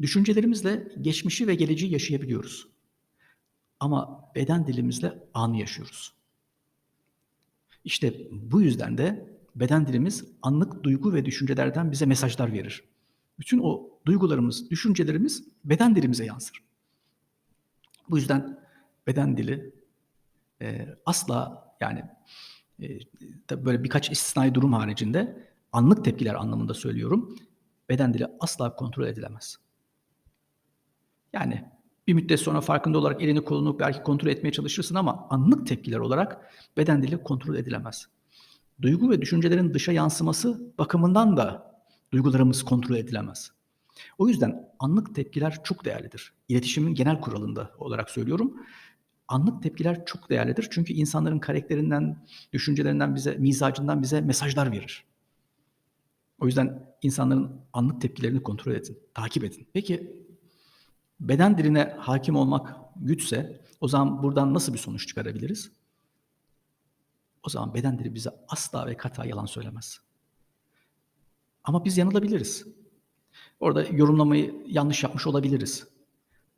Düşüncelerimizle geçmişi ve geleceği yaşayabiliyoruz. Ama beden dilimizle anı yaşıyoruz. İşte bu yüzden de beden dilimiz anlık duygu ve düşüncelerden bize mesajlar verir. Bütün o duygularımız, düşüncelerimiz beden dilimize yansır. Bu yüzden beden dili e, asla yani e, böyle birkaç istisnai durum haricinde anlık tepkiler anlamında söylüyorum. Beden dili asla kontrol edilemez. Yani bir müddet sonra farkında olarak elini kolunu belki kontrol etmeye çalışırsın ama anlık tepkiler olarak beden dili kontrol edilemez. Duygu ve düşüncelerin dışa yansıması bakımından da duygularımız kontrol edilemez. O yüzden anlık tepkiler çok değerlidir. İletişimin genel kuralında olarak söylüyorum. Anlık tepkiler çok değerlidir. Çünkü insanların karakterinden, düşüncelerinden bize, mizacından bize mesajlar verir. O yüzden insanların anlık tepkilerini kontrol edin, takip edin. Peki beden diline hakim olmak güçse o zaman buradan nasıl bir sonuç çıkarabiliriz? O zaman beden dili bize asla ve kata yalan söylemez. Ama biz yanılabiliriz. Orada yorumlamayı yanlış yapmış olabiliriz.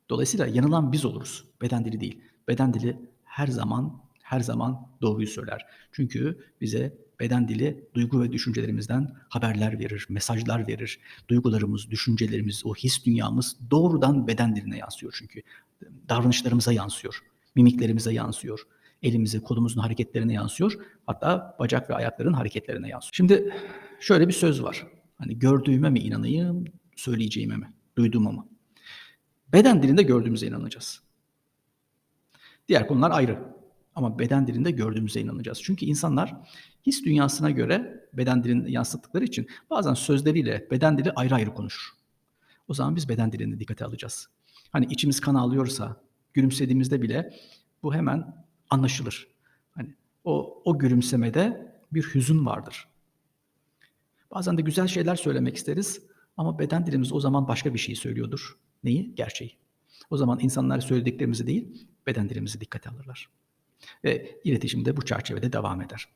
Dolayısıyla yanılan biz oluruz. Beden dili değil. Beden dili her zaman her zaman doğruyu söyler. Çünkü bize beden dili duygu ve düşüncelerimizden haberler verir, mesajlar verir. Duygularımız, düşüncelerimiz, o his dünyamız doğrudan beden diline yansıyor çünkü. Davranışlarımıza yansıyor, mimiklerimize yansıyor, elimizi, kolumuzun hareketlerine yansıyor. Hatta bacak ve ayakların hareketlerine yansıyor. Şimdi şöyle bir söz var. Hani gördüğüme mi inanayım, söyleyeceğime mi, duyduğuma mı? Beden dilinde gördüğümüze inanacağız. Diğer konular ayrı. Ama beden dilinde gördüğümüze inanacağız. Çünkü insanlar his dünyasına göre beden dilini yansıttıkları için bazen sözleriyle beden dili ayrı ayrı konuşur. O zaman biz beden dilini dikkate alacağız. Hani içimiz kan ağlıyorsa, gülümsediğimizde bile bu hemen anlaşılır. Hani o, o gülümsemede bir hüzün vardır. Bazen de güzel şeyler söylemek isteriz ama beden dilimiz o zaman başka bir şey söylüyordur. Neyi? Gerçeği. O zaman insanlar söylediklerimizi değil, beden dilimizi dikkate alırlar. Ve iletişim de bu çerçevede devam eder.